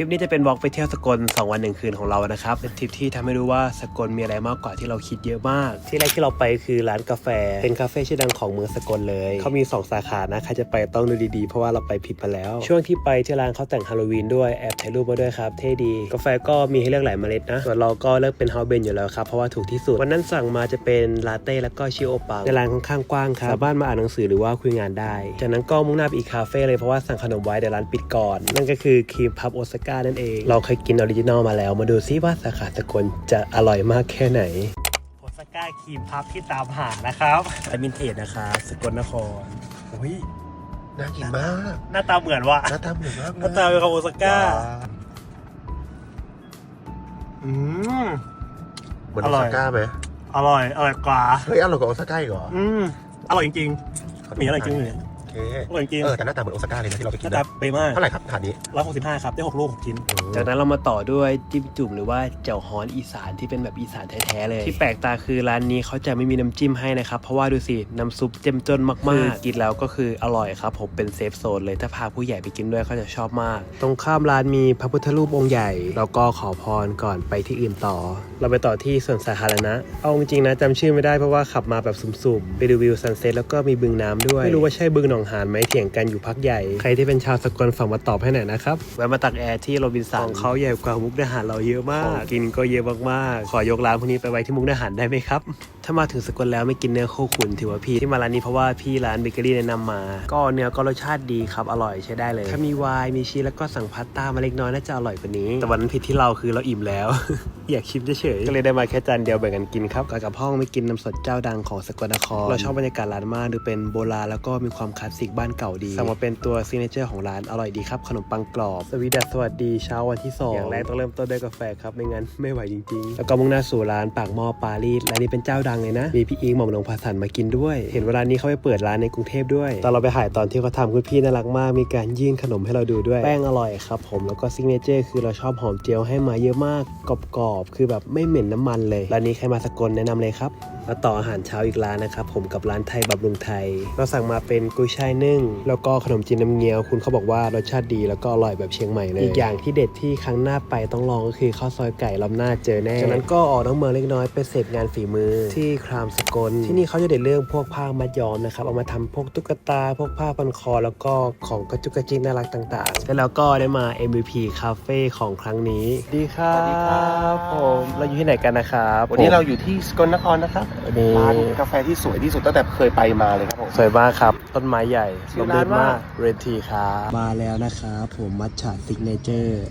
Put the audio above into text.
ลิปนี้จะเป็นบล็อกไปเที่ยวสกล2วันหนึ่งคืนของเรานะครับ เป็นทริปที่ทำให้รู้ว่าสกลมีอะไรมากกว่าที่เราคิดเยอะมาก ที่แรกที่เราไปคือร้านกาแฟ เป็นคาเฟ่ชื่อดังของเมืองสกลเลย เขามี 2 สาขานะใครจะไปต้องดูดีๆ เพราะว่าเราไปผิดมาแล้ว ช่วงที่ไปที่ร้านเขาแต่งฮาโลวีนด้วยแอบถ่ายรูปมาด้วยครับเท่ดี กาแฟก็มีให้เลือกหลายเมล็ดนะส่วนเราก็เลือกเป็นเฮาเบนอยู่แล้วครับเพราะว่าถูกที่สุดวันนั้นสั่งมาจะเป็นลาเต้แล้วก็ชิโอปังในร้านค่อนข้างกว้างครับสามารถมาอ่านหนังสือหรือว่าคุยงานได้ จากนั้นก็มุ่งหน้าไปอีกคาเฟ่เลยเพราะว่าสั่งขนมไว้เดี๋ยวร้านปิดก่อน นั่นก็คือครีมพับโอซาก้านั่นเอง เราเคยกินออริจินอลมาแล้ว มาดูซิว่าสาขาสกลจะอร่อยมากแค่ไหนโอซาก้าครีมพับที่ตามหานะครับไอมินเทจนะคะสกลนครอุ้ยน่ากินมากหน้าตาเหมือนว่ะหน้าตาเหมือนมากหเลยน้าตาเป็นของโอซาก้าว้าวอืมเหมือนอโอร่อยซาก้าไหมอร่อยอร่อยกว่าเฮ้ยอร่อยกว่าโอซาก้าอีกเหรออืมอร่อยจริงๆมีอร่อยจริงเลยโอ เคอร่อยจริงเออแต่หน้าตาเหมือนโอซาก้าเลยนะที่เราไปหกินน้าตานะเป๊ะมากเท่าไหร่ครับถาดนี้ร้อยหกสิบห้าครับ ได้หกลูกหกชิ้นอืมจากนั้นเรามาต่อด้วยจิ้มจุ่มหรือว่าเจ่วฮ้อนอีสานที่เป็นแบบอีสานแท้ๆเลย ที่แปลกตาคือร้านนี้เขาจะไม่มีน้ำจิ้มให้นะครับ เพราะว่าดูสิ น้ำซุปเจ้มจนมากๆ กินแล้วก็คืออร่อยครับ ผมเป็นเซฟโซนเลยถ้าพาผู้ใหญ่ไปกินด้วยเขาจะชอบมาก ตรงข้ามร้านมีพระพุทธรูปองค์ใหญ่แล้วก็ขอพรก่อนไปที่อื่นต่อ เราไปต่อที่สวนสาธารณะ เอาจริงๆนะจำชื่อไม่ได้เพราะว่าขับมาแบบสุ่มๆไปดูวิวซันเซ็ตแล้วก็มีบึงน้ำด้วย ไม่รู้ว่าใช่บึงหนองหานไหมเถียงกันอยู่พักใหญ่ ใครที่เป็นชาวสกลฝั่งมาตอบให้หน่อยนะครับแวะมาตักแอร์ที่โรบินสันของเขาใหญ่กว่ามุกดาหารเราเยอะมาก กินก็เยอะมากๆ ขอยกร้านพวกนี้ไปไว้ที่มุกดาหารได้ไหมครับ ถ้ามาถึงสกลแล้วไม่กินเนื้อโคขุนถือว่าพี่ที่มาร้านนี้เพราะว่าพี่ร้านเบเกอรี่แนะนำมา ก็เนื้อก็รสชาติดีครับอร่อยใช้ได้เลย ถ้ามีไวน์มีชีสแล้วก็สั่งพาสต้ามาเล็กน้อยน่าจะอร่อยกว่านี้ แต่วันนั้นผิดที่เราคือเราอิ่มแล้ว อยากชิมเฉยๆก็เลยได้มาแค่จานเดียวแบ่งกันกินครับกับกับห้องไม่กินน้ำสดเจ้าดังของสกลนครเราชอบบรรยากาศร้านมากดูเป็นโบราณแล้วก็มีความคลาสสิกบ้านเก่าดีสั่งมาเป็นตัวซิกเนเจอร์ของร้านอร่อยดีครับขนมปังกรอบสวีดัสสวัสดีเช้าวันที่สองอย่างแรกต้องเริ่มต้นด้วยกาแฟครับไม่งั้นไม่ไหวจริงๆ แล้วก็มุ่งหน้าสู่ร้านปากหม้อปารีสร้านนี้เป็นเจ้าดังเลยนะมีพี่อิงหม่อมหลวงภาสันมากินด้วย เห็นว่าร้านนี้เขาไปเปิดร้านในกรุงเทพด้วยตอนเราไปถ่ายตอนที่เขาทำคุณพี่น่ารักมากมีการยื่นขนมให้เราดูด้วยแป้งอร่อยครับผมแล้วก็ซิกเนเจอร์คือเราชอบหอมเจียวให้มาเยอะมากกรอบๆคือแบบไม่เหม็นน้ำมันเลยร้านนี้ใครมาสกลแนะนำเลยครับ มาต่ออาหารเช้าอีกร้านนะครับผมกับร้านไทยบำรุงไทย เราสั่งมาเป็นกุ้ยช่ายนึ่ง แล้วก็ขนมจีนน้ำเงี้ยว คุณเขาบอกว่ารสชาติดีแล้วก็อร่อยแบบเชียงใหม่เลย อีกอย่างที่เด็ดที่ครั้งหน้าไปต้องลองก็คือข้าวซอยไก่ลำหน้าเจอแน่ จากนั้นก็ออกน้องเมืองเล็กน้อยไปเสพงานฝีมือ ที่ครามสกล ที่นี่เขาจะเด็ดเรื่องพวกผ้ามัดย้อมนะครับเอามาทำพวกตุ๊กตา พวกผ้าพันคอ แล้วก็ของกระจุกกระจิกน่ารักต่างๆ แล้วเราก็ได้มา MVP คาเฟ่ของครั้งนี้ดีครับสวัสดีครับผมเราอยู่ที่ไหนกันนะครับวันนี้เราอยู่ที่สกลนครนะครับวันนี้ร้านกาแฟที่สวยที่สุดตั้งแต่เคยไปมาเลยครับผม สวยมากครับ ต้นไม้ใหญ่ชื่อร้านว่าเรนทีครับ มาแล้วนะครับผมมัทฉะซิกเนเจอร์